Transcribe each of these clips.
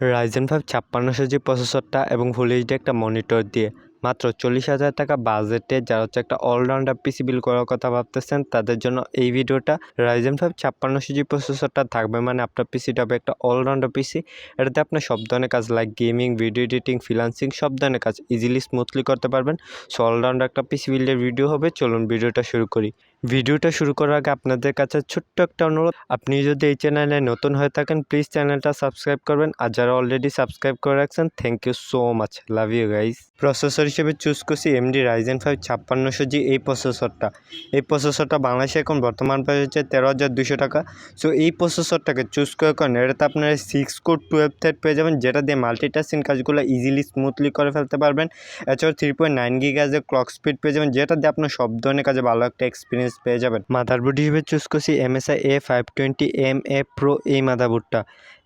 Ryzen five ছাপ্পান্নশো জি প্রসেসরটা এবং full HD একটা মনিটর দিয়ে মাত্র চল্লিশ হাজার টাকা বাজেটে যারা হচ্ছে একটা অলরাউন্ডার পিসি বিল করার কথা ভাবতেছেন, তাদের জন্য এই ভিডিওটা রাইজেন ফাইভ ছাপ্পান্নশো জি প্রসেসরটা থাকবে মানে আপনার পিসিটা হবে একটা অলরাউন্ডার পিসি এটাতে আপনার সব ধরনের কাজ like gaming video editing freelancing সব ধরনের কাজ ইজিলি স্মুথলি করতে পারবেন। সো অলরাউন্ডার একটা পিসি বিল্ডের ভিডিও হবে, চলুন ভিডিওটা শুরু করি। ভিডিওটা শুরু করার আগে আপনাদের কাছে ছোট্ট একটা অনুরোধ। আপনি যদি এই চ্যানেলে নতুন হয়ে থাকেন প্লিজ চ্যানেলটা সাবস্ক্রাইব করবেন। আর যারা অলরেডি সাবস্ক্রাইব করে রাখছেন thank you so much love you guys processor হিসেবে চুজ করছি এমডি রাইজেন ফাইভ ছাপ্পান্নশো জি এই প্রসেসরটা এই প্রসেসরটা বাংলাদেশে এখন বর্তমান প্রাইস হচ্ছে তেরো হাজার দুশো টাকা। সো এই প্রসেসরটাকে চুজ করে করেন এটাতে আপনারা সিক্স কোড টুয়েলভ থার্ড পেয়ে যাবেন, যেটা দিয়ে মাল্টিটাস্কিং কাজগুলো ইজিলি স্মুথলি করে ফেলতে পারবেন। এছাড়াও থ্রি পয়েন্ট নাইন গিগাজের ক্লক স্পিড পেয়ে যাবেন, যেটা দিয়ে আপনার সব ধরনের কাজে ভালো একটা এক্সপিরিয়েন্স পেয়ে যাবেন। মাদারবোর্ড হিসেবে চুজ করছি MSI A five twenty M A pro এই মাদারবোর্ডটা।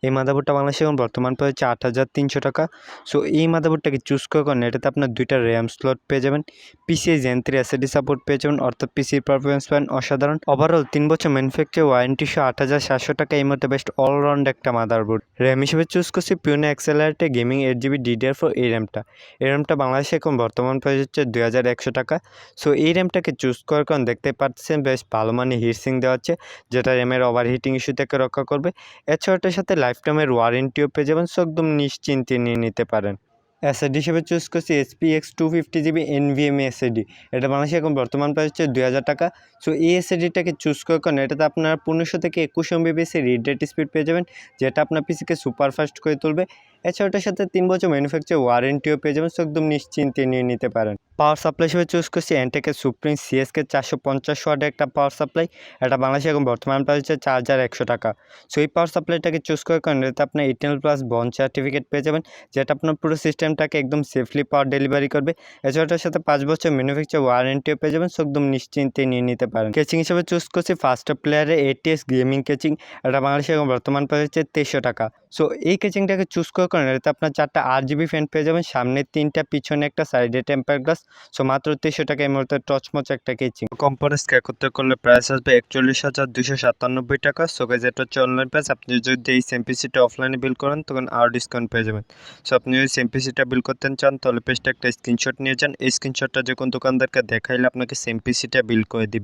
এই মাদাবোর্ডটা বাংলাদেশে এখন বর্তমান হচ্ছে আট হাজার তিনশো টাকা। সো এই মাদাবোর্ডটাকে চুজ করে করেন এটাতে আপনার দুইটা র্যাম স্লট পেয়ে যাবেন। PCIe gen three SSD support পেয়ে যাবেন, অর্থাৎ পিসির পারফরমেন্স পান অসাধারণ। ওভারঅল তিন বছর ম্যানুফ্যাকচার ওয়ারেন্টি সহ আট হাজার সাতশো টাকা এই মধ্যে বেস্ট অলরাউন্ড একটা মাদারবোর্ড র্যাম হিসেবে চুজ করছি পিওনে অ্যাক্সেলারেটে gaming eight GB DDR four এই র্যামটা এই র্যামটা বাংলাদেশে এখন বর্তমান প্রাইস হচ্ছে দুই হাজার একশো টাকা। সো এই র্যামটাকে চুজ করার কারণ দেখতে পাচ্ছেন বেশ ভালো মানে হিটসিং দেওয়া হচ্ছে যেটা র্যামের ওভার হিটিং ইস্যু থেকে রক্ষা করবে। এছাড়া সাথে লাইফ টাইমের ওয়ারেন্টিও পেয়ে যাবেন সো একদম নিশ্চিন্তে নিয়ে নিতে পারেন। এসএডি হিসেবে চুজ করছি SP X two fifty GB NVMe SSD এটা বাংলাদেশে এখন বর্তমান প্রাইস হচ্ছে দুই হাজার টাকা। সো এই এসএডিটাকে চুজ করে কারণ এটাতে আপনার পনেরোশো থেকে একুশ এমবিবিএস রিড স্পিড পেয়ে যাবেন, যেটা আপনার পিসিকে সুপারফাস্ট করে তুলবে। এছাড়া ওটার সাথে তিন বছর ম্যানুফ্যাকচার ওয়ারেন্টিও পেয়ে যাবেন একদম নিশ্চিন্তে নিয়ে নিতে পারেন। পাওয়ার সাপ্লাই হিসেবে চুজ করছি এনটেকের সুপ্রিম সিএসকে চারশো পঞ্চাশ ওয়াটের একটা পাওয়ার সাপ্লাই এটা বাংলাদেশে এখন বর্তমান প্রাইস হচ্ছে চার হাজার একশো টাকা। সো এই পাওয়ার সাপ্লাইটাকে চুজ করে কারণ এটাতে আপনার এইটেন প্লাস বন সার্টিফিকেট পেয়ে যাবেন, যেটা আপনার পুরো সিস্টেমটাকে একদম সেফলি পাওয়ার ডেলিভারি করবে। এছাড়া ওটার সাথে পাঁচ বছর ম্যানুফ্যাকচার ওয়ারেন্টিও পেয়ে যাবেন একদম নিশ্চিন্তে নিয়ে নিতে পারেন। কেচিং হিসেবে চুজ করছি ফার্স্ট প্লেয়ারে এটিএস গেমিং কেচিং এটা বাংলাদেশে এখন বর্তমান প্রাইস হচ্ছে তেইশশো টাকা। সো এই কেচিংটাকে চুজ করে করেন এটাতে আপনার চারটা আট জিবি ফ্যান পেয়ে যাবেন। সামনে তিনটা, পিছনে একটা সাইডে টেম্পার গ্লাস সো মাত্র তেইশশো টাকা এই মুহূর্তে টচমচ একটা কেচিং কম্পারেস করতে করলে প্রাইস আসবে একচল্লিশ হাজার দুশো সাতানব্বই টাকা। সো গাইজ এটা হচ্ছে অনলাইন প্রাইস আপনি যদি এই সেমপিসিটা অফলাইনে বিল করেন, তখন আরও ডিসকাউন্ট পেয়ে যাবেন। সো আপনি যদি সেমপিসিটা বিল করতে চান, তাহলে পেজটা একটা স্ক্রিনশট নিয়ে যান। এই স্ক্রিনশটটা যে কোন দোকানদারকে দেখাইলে, আপনাকে সেমপিসিটা বিল করে দিবে।